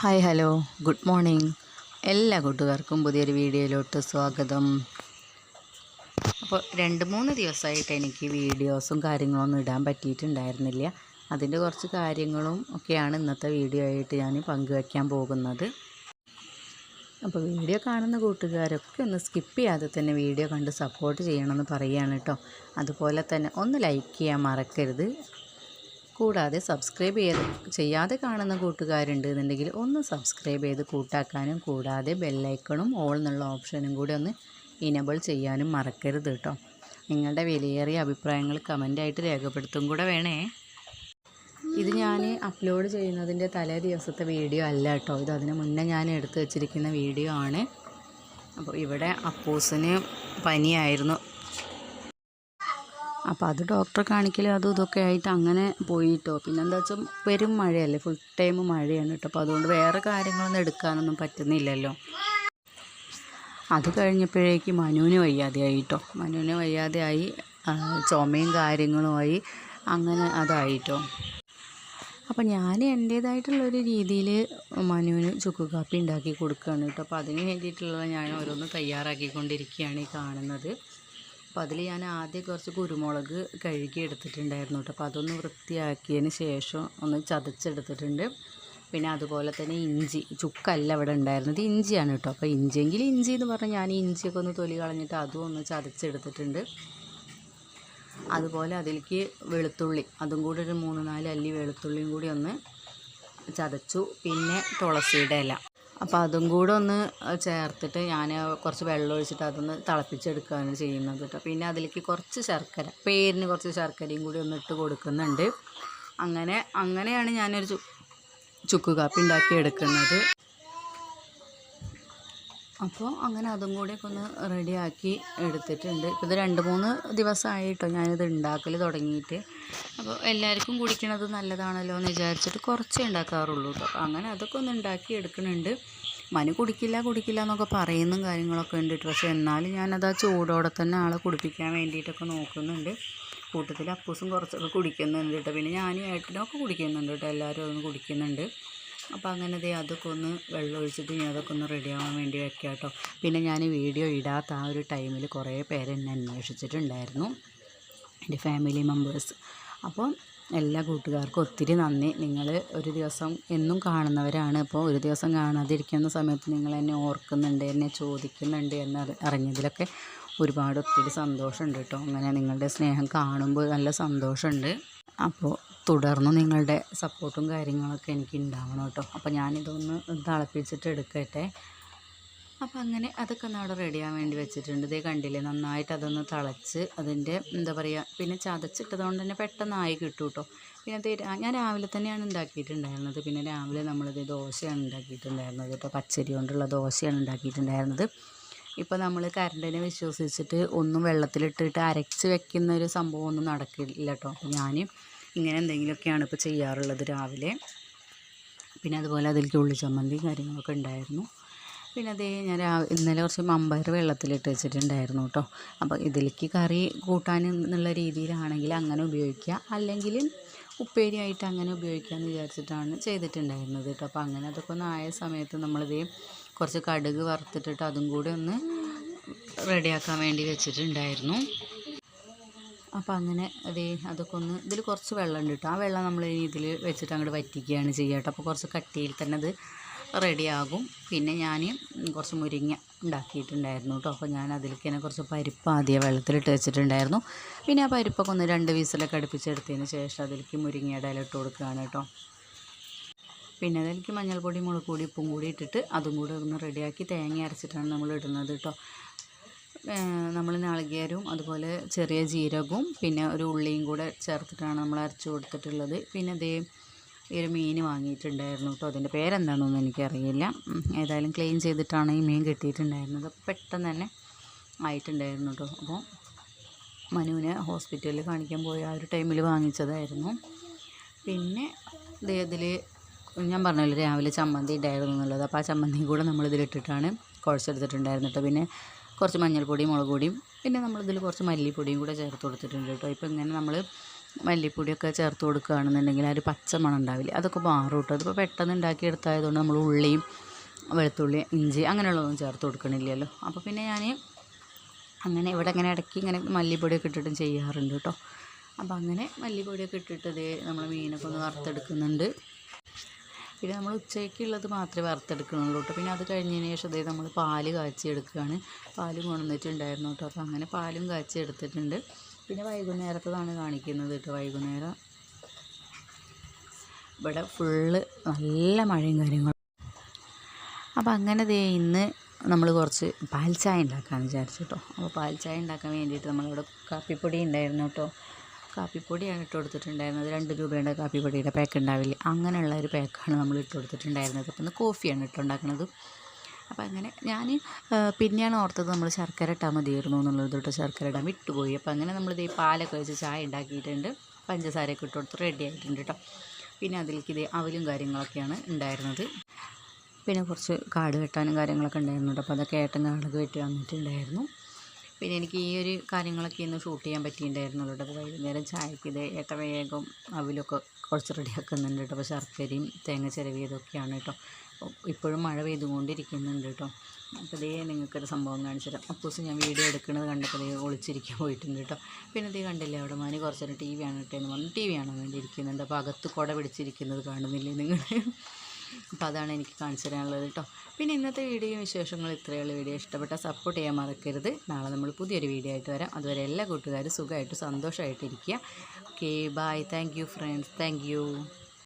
Hi hello. Good morning. എല്ലാ കൂട്ടുകാർക്കും പുതിയൊരു വീഡിയോയിലോട്ട് സ്വാഗതം. അപ്പോൾ രണ്ട് മൂന്ന് ദിവസമായിട്ട് എനിക്ക് വീഡിയോസും കാര്യങ്ങളൊന്നും ഇടാൻ പറ്റിയിട്ടുണ്ടായിരുന്നില്ല. അതിന്റെ കുറച്ച് കാര്യങ്ങളും ഒക്കെയാണ് ഇന്നത്തെ വീഡിയോ ആയിട്ട് ഞാൻ പങ്കുവയ്ക്കാൻ പോകുന്നത്. അപ്പോൾ വീഡിയോ കാണുന്ന കൂട്ടുകാരൊക്കെ ഒന്ന് സ്കിപ്പ് ചെയ്യാതെ തന്നെ വീഡിയോ കണ്ട് സപ്പോർട്ട് ചെയ്യണമെന്ന് പറയുകയാണ് കേട്ടോ. അതുപോലെ തന്നെ ഒന്ന് ലൈക്ക് ചെയ്യാൻ മറക്കരുത്. കൂടാതെ സബ്സ്ക്രൈബ് ചെയ്ത് ചെയ്യാതെ കാണുന്ന കൂട്ടുകാരുണ്ട് എന്നുണ്ടെങ്കിൽ ഒന്ന് സബ്സ്ക്രൈബ് ചെയ്ത് കൂട്ടാക്കാനും കൂടാതെ ബെല്ലൈക്കണും ഓൾ എന്നുള്ള ഓപ്ഷനും കൂടി ഒന്ന് ഇനബിൾ ചെയ്യാനും മറക്കരുത് കേട്ടോ. നിങ്ങളുടെ വിലയേറിയ അഭിപ്രായങ്ങൾ കമന്റായിട്ട് രേഖപ്പെടുത്തും കൂടെ വേണേ. ഇത് ഞാൻ അപ്ലോഡ് ചെയ്യുന്നതിന്റെ തലേ ദിവസത്തെ വീഡിയോ അല്ല കേട്ടോ. ഇത് അതിന് മുന്നേ ഞാൻ എടുത്തു വച്ചിരിക്കുന്ന വീഡിയോ ആണ്. അപ്പോൾ ഇവിടെ അപ്പൂസിന് പനിയായിരുന്നു. അപ്പോൾ അത് ഡോക്ടറെ കാണിക്കൽ അതും ഇതൊക്കെ ആയിട്ട് അങ്ങനെ പോയിട്ടോ. പിന്നെ എന്താ വെച്ചാൽ പെരും മഴയല്ലേ ഫുൾ ടൈം മഴയാണ് കേട്ടോ. അപ്പോൾ അതുകൊണ്ട് വേറെ കാര്യങ്ങളൊന്നും എടുക്കാനൊന്നും പറ്റുന്നില്ലല്ലോ. അത് കഴിഞ്ഞപ്പോഴേക്ക് മനുവിന് വയ്യാതെയായി കേട്ടോ മനുവിന് വയ്യാതെയായി ചുമയും കാര്യങ്ങളുമായി അങ്ങനെ അതായിട്ടോ. അപ്പം ഞാൻ എന്റേതായിട്ടുള്ളൊരു രീതിയിൽ മനുവിന് ചുക്ക് കാപ്പി ഉണ്ടാക്കി കൊടുക്കുകയാണ് കേട്ടോ. അപ്പോൾ അതിന് വേണ്ടിയിട്ടുള്ള ഞാൻ ഓരോന്ന് തയ്യാറാക്കിക്കൊണ്ടിരിക്കുകയാണ് ഈ കാണുന്നത്. അപ്പോൾ അതിൽ ഞാൻ ആദ്യം കുറച്ച് കുരുമുളക് കഴുകി എടുത്തിട്ടുണ്ടായിരുന്നു കേട്ടോ അപ്പോൾ അതൊന്ന് വൃത്തിയാക്കിയതിന് ശേഷം ഒന്ന് ചതച്ചെടുത്തിട്ടുണ്ട്. പിന്നെ അതുപോലെ തന്നെ ഇഞ്ചി ചുക്കല്ല ഇവിടെ ഉണ്ടായിരുന്നത് ഇഞ്ചിയാണ് കേട്ടോ അപ്പോൾ ഇഞ്ചിയെങ്കിൽ ഇഞ്ചി എന്ന് പറഞ്ഞാൽ ഞാൻ ഇഞ്ചിയൊക്കെ ഒന്ന് തൊലി കളഞ്ഞിട്ട് അതും ഒന്ന് ചതച്ചെടുത്തിട്ടുണ്ട്. അതുപോലെ അതിലേക്ക് വെളുത്തുള്ളി അതും കൂടി ഒരു മൂന്ന് നാല് അല്ലി വെളുത്തുള്ളിയും കൂടി ഒന്ന് ചതച്ചു. പിന്നെ തുളസിയുടെ ഇല. അപ്പോൾ അതും കൂടെ ഒന്ന് ചേർത്തിട്ട് ഞാൻ കുറച്ച് വെള്ളം ഒഴിച്ചിട്ട് അതൊന്ന് തിളപ്പിച്ചെടുക്കുകയാണ് ചെയ്യുന്നത് കേട്ടോ പിന്നെ അതിലേക്ക് കുറച്ച് ശർക്കര പേരിന് കുറച്ച് ശർക്കരയും കൂടി ഒന്ന് ഇട്ട് കൊടുക്കുന്നുണ്ട്. അങ്ങനെ അങ്ങനെയാണ് ഞാനൊരു ചുക്ക് കാപ്പി ഉണ്ടാക്കി എടുക്കുന്നത് അപ്പോൾ അങ്ങനെ അതും കൂടിയൊക്കെ ഒന്ന് റെഡിയാക്കി എടുത്തിട്ടുണ്ട്. ഇപ്പോൾ ഇത് രണ്ട് മൂന്ന് ദിവസമായിട്ടോ ഞാനിത് ഉണ്ടാക്കൽ തുടങ്ങിയിട്ട്. അപ്പോൾ എല്ലാവർക്കും കുടിക്കണത് നല്ലതാണല്ലോ എന്ന് വിചാരിച്ചിട്ട് കുറച്ചേ ഉണ്ടാക്കാറുള്ളൂ കേട്ടോ. അങ്ങനെ അതൊക്കെ ഒന്ന് ഉണ്ടാക്കി എടുക്കുന്നുണ്ട്. മനു കുടിക്കില്ല കുടിക്കില്ല എന്നൊക്കെ പറയുന്ന കാര്യങ്ങളൊക്കെ ഉണ്ട്. പക്ഷേ എന്നാലും ഞാനത് ആ ചൂടോടെ തന്നെ ആളെ കുടിപ്പിക്കാൻ വേണ്ടിയിട്ടൊക്കെ നോക്കുന്നുണ്ട്. കൂട്ടത്തിൽ അപ്പൂസും കുറച്ചൊക്കെ കുടിക്കുന്നുണ്ട് കേട്ടോ. പിന്നെ ഞാനും ഏട്ടനൊക്കെ കുടിക്കുന്നുണ്ട് കേട്ടോ. എല്ലാവരും അതൊന്ന് കുടിക്കുന്നുണ്ട്. അപ്പോൾ അങ്ങനെ ദേ അതൊക്കെ ഒന്ന് വെള്ളം ഒഴിച്ചിട്ട് ഞാൻ അതൊക്കെ ഒന്ന് റെഡിയാവാൻ വേണ്ടി വെക്കാം കേട്ടോ പിന്നെ ഞാൻ വീഡിയോ ഇടാത്ത ആ ഒരു ടൈമിൽ കുറേ പേര് എന്നെ അന്വേഷിച്ചിട്ടുണ്ടായിരുന്നു. എന്റെ ഫാമിലി മെമ്പേഴ്സ് അപ്പോൾ എല്ലാ കൂട്ടുകാർക്കും ഒത്തിരി നന്ദി. നിങ്ങൾ ഒരു ദിവസം എന്നും കാണുന്നവരാണ്. അപ്പോൾ ഒരു ദിവസം കാണാതിരിക്കുന്ന സമയത്ത് നിങ്ങൾ എന്നെ ഓർക്കുന്നുണ്ട് എന്നെ ചോദിക്കുന്നുണ്ട് എന്ന് അറി- അറിഞ്ഞതിലൊക്കെ ഒരുപാട് ഒത്തിരി സന്തോഷമുണ്ട് കേട്ടോ അങ്ങനെ നിങ്ങളുടെ സ്നേഹം കാണുമ്പോൾ നല്ല സന്തോഷമുണ്ട്. അപ്പോൾ തുടർന്ന് നിങ്ങളുടെ സപ്പോർട്ടും കാര്യങ്ങളൊക്കെ എനിക്ക് ഉണ്ടാവണം കേട്ടോ. അപ്പോൾ ഞാനിതൊന്ന് തിളപ്പിച്ചിട്ട് എടുക്കട്ടെ. അപ്പോൾ അങ്ങനെ അതൊക്കെ ഒന്ന് അവിടെ റെഡിയാൻ വേണ്ടി വെച്ചിട്ടുണ്ട്. ഇതേ കണ്ടില്ലേ നന്നായിട്ട് അതൊന്ന് തിളച്ച് അതിന്റെ എന്താ പറയുക പിന്നെ ചതച്ചിട്ടത് കൊണ്ട് തന്നെ പെട്ടെന്നായി കിട്ടും കേട്ടോ. പിന്നെ അത് ഞാൻ രാവിലെ തന്നെയാണ് ഉണ്ടാക്കിയിട്ടുണ്ടായിരുന്നത്. പിന്നെ രാവിലെ നമ്മളിത് ദോശയാണ് ഉണ്ടാക്കിയിട്ടുണ്ടായിരുന്നത് കേട്ടോ. പച്ചരി കൊണ്ടുള്ള ദോശയാണ് ഉണ്ടാക്കിയിട്ടുണ്ടായിരുന്നത്. ഇപ്പോൾ നമ്മൾ കറണ്ടിനെ വിശ്വസിച്ചിട്ട് ഒന്നും വെള്ളത്തിലിട്ടിട്ട് അരച്ച് വെക്കുന്ന ഒരു സംഭവം ഒന്നും നടക്കില്ല കേട്ടോ. അപ്പോൾ ഞാൻ ഇങ്ങനെ എന്തെങ്കിലുമൊക്കെയാണ് ഇപ്പോൾ ചെയ്യാറുള്ളത് രാവിലെ. പിന്നെ അതുപോലെ അതിലേക്ക് ഉള്ളി ചമ്മന്തി കാര്യങ്ങളൊക്കെ ഉണ്ടായിരുന്നു. പിന്നെ അതേ ഞാൻ ഇന്നലെ കുറച്ച് മമ്പയർ വെള്ളത്തിലിട്ട് വെച്ചിട്ടുണ്ടായിരുന്നു കേട്ടോ. അപ്പോൾ ഇതിലേക്ക് കറി കൂട്ടാൻ എന്നുള്ള രീതിയിലാണെങ്കിൽ അങ്ങനെ ഉപയോഗിക്കുക. അല്ലെങ്കിൽ ഉപ്പേരിയായിട്ട് അങ്ങനെ ഉപയോഗിക്കാമെന്ന് വിചാരിച്ചിട്ടാണ് ചെയ്തിട്ടുണ്ടായിരുന്നത് കേട്ടോ. അപ്പോൾ അങ്ങനെ അതൊക്കെ ഒന്ന് ആയ സമയത്ത് നമ്മളിതേ കുറച്ച് കടുക് വറുത്തിട്ടിട്ട് അതും കൂടി ഒന്ന് റെഡിയാക്കാൻ വേണ്ടി വെച്ചിട്ടുണ്ടായിരുന്നു. അപ്പോൾ അങ്ങനെ അതേ അതൊക്കെ ഒന്ന് ഇതിൽ കുറച്ച് വെള്ളം ഉണ്ട് കേട്ടോ ആ വെള്ളം നമ്മൾ ഇതിൽ വെച്ചിട്ട് അങ്ങോട്ട് വറ്റിക്കുകയാണ് ചെയ്യുക കേട്ടോ അപ്പോൾ കുറച്ച് കട്ടിയിൽ തന്നെ അത് റെഡിയാകും. പിന്നെ ഞാൻ കുറച്ച് മുരിങ്ങ ഉണ്ടാക്കിയിട്ടുണ്ടായിരുന്നു കേട്ടോ. അപ്പോൾ ഞാൻ അതിലേക്ക് തന്നെ കുറച്ച് പരിപ്പ് ആദ്യം വെള്ളത്തിലിട്ട് വെച്ചിട്ടുണ്ടായിരുന്നു. പിന്നെ ആ പരിപ്പൊക്കെ ഒന്ന് രണ്ട് വീസിലൊക്കെ അടുപ്പിച്ചെടുത്തതിന് ശേഷം അതിലേക്ക് മുരിങ്ങയുടെ ഇല ഇട്ട് കൊടുക്കുകയാണ് കേട്ടോ. പിന്നെ അതിലേക്ക് മഞ്ഞൾപ്പൊടി മുളക് പൊടി ഉപ്പും കൂടി ഇട്ടിട്ട് അതും കൂടി ഒന്ന് റെഡിയാക്കി തേങ്ങ അരച്ചിട്ടാണ് നമ്മൾ ഇടുന്നത് കേട്ടോ. നമ്മൾ നാളികേരവും അതുപോലെ ചെറിയ ജീരകവും പിന്നെ ഒരു ഉള്ളിയും കൂടെ ചേർത്തിട്ടാണ് നമ്മൾ അരച്ച് കൊടുത്തിട്ടുള്ളത്. പിന്നെ ദേ ഈ ഒരു മീൻ വാങ്ങിയിട്ടുണ്ടായിരുന്നു കേട്ടോ. അതിന്റെ പേരെന്താണെന്നൊന്നും എനിക്കറിയില്ല. ഏതായാലും ക്ലീൻ ചെയ്തിട്ടാണ് ഈ മീൻ കിട്ടിയിട്ടുണ്ടായിരുന്നത്. പെട്ടെന്ന് തന്നെ ആയിട്ടുണ്ടായിരുന്നു കേട്ടോ. അപ്പോൾ മനുവിനെ ഹോസ്പിറ്റലിൽ കാണിക്കാൻ പോയ. ആ ഒരു ടൈമിൽ വാങ്ങിച്ചതായിരുന്നു. പിന്നെ ഇതിൽ ഞാൻ പറഞ്ഞല്ലോ രാവിലെ ചമ്മന്തി ഉണ്ടായിരുന്നു എന്നുള്ളത്. അപ്പോൾ ആ ചമ്മന്തിയും കൂടെ നമ്മളിതിലിട്ടിട്ടാണ് കുഴച്ചെടുത്തിട്ടുണ്ടായിരുന്നു കേട്ടോ. പിന്നെ കുറച്ച് മഞ്ഞൾപ്പൊടിയും മുളക് പൊടിയും പിന്നെ നമ്മളിതിൽ കുറച്ച് മല്ലിപ്പൊടിയും കൂടെ ചേർത്ത് കൊടുത്തിട്ടുണ്ട് കേട്ടോ. ഇപ്പോൾ ഇങ്ങനെ നമ്മൾ മല്ലിപ്പൊടിയൊക്കെ ചേർത്ത് കൊടുക്കുകയാണെന്നുണ്ടെങ്കിൽ ആ ഒരു പച്ച മണം ഉണ്ടാവില്ല അതൊക്കെ മാറും കേട്ടോ. അതിപ്പോൾ പെട്ടെന്ന് ഉണ്ടാക്കിയെടുത്തായതുകൊണ്ട് നമ്മൾ ഉള്ളിയും വെളുത്തുള്ളി ഇഞ്ചി അങ്ങനെയുള്ളതൊന്നും ചേർത്ത് കൊടുക്കണില്ലല്ലോ. അപ്പോൾ പിന്നെ ഞാൻ അങ്ങനെ ഇവിടെ ഇങ്ങനെ ഇടയ്ക്ക് ഇങ്ങനെ മല്ലിപ്പൊടിയൊക്കെ ഇട്ടിട്ടും ചെയ്യാറുണ്ട് കേട്ടോ. അപ്പോൾ അങ്ങനെ മല്ലിപ്പൊടിയൊക്കെ ഇട്ടിട്ടത് നമ്മൾ മീനൊക്കെ ഒന്ന് വറുത്തെടുക്കുന്നുണ്ട്. പിന്നെ നമ്മൾ ഉച്ചയ്ക്കുള്ളത് മാത്രമേ വറുത്തെടുക്കണുള്ളൂ കേട്ടോ. പിന്നെ അത് കഴിഞ്ഞതിന് ശേഷം അതായത് നമ്മൾ പാൽ കാച്ചിയെടുക്കുകയാണ്. പാൽ കൊണ്ടുവന്നിട്ടുണ്ടായിരുന്നു കേട്ടോ. അപ്പോൾ അങ്ങനെ പാലും കാച്ചി എടുത്തിട്ടുണ്ട് പിന്നെ വൈകുന്നേരത്തതാണ് കാണിക്കുന്നത് കേട്ടോ വൈകുന്നേരം. ഇവിടെ ഫുള്ള് നല്ല മഴയും കാര്യങ്ങളും. അപ്പോൾ അങ്ങനെ ദേ ഇന്ന് നമ്മൾ കുറച്ച് പാൽ ചായ ഉണ്ടാക്കാമെന്ന് വിചാരിച്ചു കേട്ടോ. അപ്പോൾ പാൽ ചായ ഉണ്ടാക്കാൻ വേണ്ടിയിട്ട് നമ്മളിവിടെ കാപ്പിപ്പൊടി ഉണ്ടായിരുന്നു കേട്ടോ. കാപ്പിപ്പൊടിയാണ് ഇട്ട് കൊടുത്തിട്ടുണ്ടായിരുന്നത് രണ്ട് രൂപയുടെ കാപ്പിപ്പൊടിയുടെ പാക്ക് ഉണ്ടാവില്ലേ? അങ്ങനെയുള്ള ഒരു പാക്കാണ് നമ്മൾ ഇട്ട് കൊടുത്തിട്ടുണ്ടായിരുന്നത് അപ്പോൾ കോഫിയാണ് ഇട്ട് ഉണ്ടാക്കുന്നത് അപ്പോൾ അങ്ങനെ ഞാൻ പിന്നെയാണ് ഓർത്തത് നമ്മൾ ശർക്കര ഇട്ടാൽ മതിയായിരുന്നു എന്നുള്ളത് തൊട്ട് ശർക്കര ഇടാൻ വിട്ടുപോയി. അപ്പോൾ അങ്ങനെ നമ്മൾ ഇതേ പാലൊക്കെ വെച്ച് ചായ ഉണ്ടാക്കിയിട്ടുണ്ട്. പഞ്ചസാരയൊക്കെ ഇട്ട് കൊടുത്ത് റെഡി ആയിട്ടുണ്ട് കേട്ടോ. പിന്നെ അതിലേക്ക് ഇതേ അവലും കാര്യങ്ങളൊക്കെയാണ് ഉണ്ടായിരുന്നത്. പിന്നെ കുറച്ച് കാട് വെട്ടാനും കാര്യങ്ങളൊക്കെ ഉണ്ടായിരുന്നു അപ്പോൾ അതൊക്കെ ഏട്ടൻ കാടൊക്കെ വെട്ടി വന്നിട്ടുണ്ടായിരുന്നു. പിന്നെ എനിക്ക് ഈ ഒരു കാര്യങ്ങളൊക്കെ ഇന്ന് ഷൂട്ട് ചെയ്യാൻ പറ്റിയിട്ടുണ്ടായിരുന്നുള്ളൂ കേട്ടോ. അപ്പോൾ വൈകുന്നേരം ചായക്ക് ഇത് ഏട്ട വേഗം അവിലൊക്കെ കുറച്ച് റെഡിയാക്കുന്നുണ്ട് കേട്ടോ. അപ്പോൾ ശർക്കരയും തേങ്ങ ചിരവിയതൊക്കെയാണ് കേട്ടോ. ഇപ്പോഴും മഴ പെയ്തുകൊണ്ടിരിക്കുന്നുണ്ട് കേട്ടോ. അപ്പോൾ ഇതേ നിങ്ങൾക്കൊരു സംഭവം കാണിച്ചു അപ്പൂസ് ഞാൻ വീഡിയോ എടുക്കുന്നത് കണ്ടപ്പോൾ ഇതേ ഒളിച്ചിരിക്കാൻ പോയിട്ടുണ്ട് കേട്ടോ. പിന്നെ ഇതേ കണ്ടില്ലേ അവിടെ മാനി കുറച്ചൊരു ടി വി ആണ് കേട്ടോ എന്ന് പറഞ്ഞു ടി വി കാണാൻ വേണ്ടി ഇരിക്കുന്നുണ്ട്. അപ്പോൾ അകത്ത് കുട പിടിച്ചിരിക്കുന്നത് കാണുന്നില്ലേ നിങ്ങൾ? അപ്പോൾ അതാണ് എനിക്ക് കാണിച്ചു തരാനുള്ളത് കേട്ടോ. പിന്നെ ഇന്നത്തെ വീഡിയോയും വിശേഷങ്ങൾ ഇത്രയുള്ള വീഡിയോ ഇഷ്ടപ്പെട്ട സപ്പോർട്ട് ചെയ്യാൻ മറക്കരുത്. നാളെ നമ്മൾ പുതിയൊരു വീഡിയോ ആയിട്ട് വരാം. അതുവരെ എല്ലാ കൂട്ടുകാരും സുഖമായിട്ട് സന്തോഷമായിട്ടിരിക്കുക okay bye thank you friends thank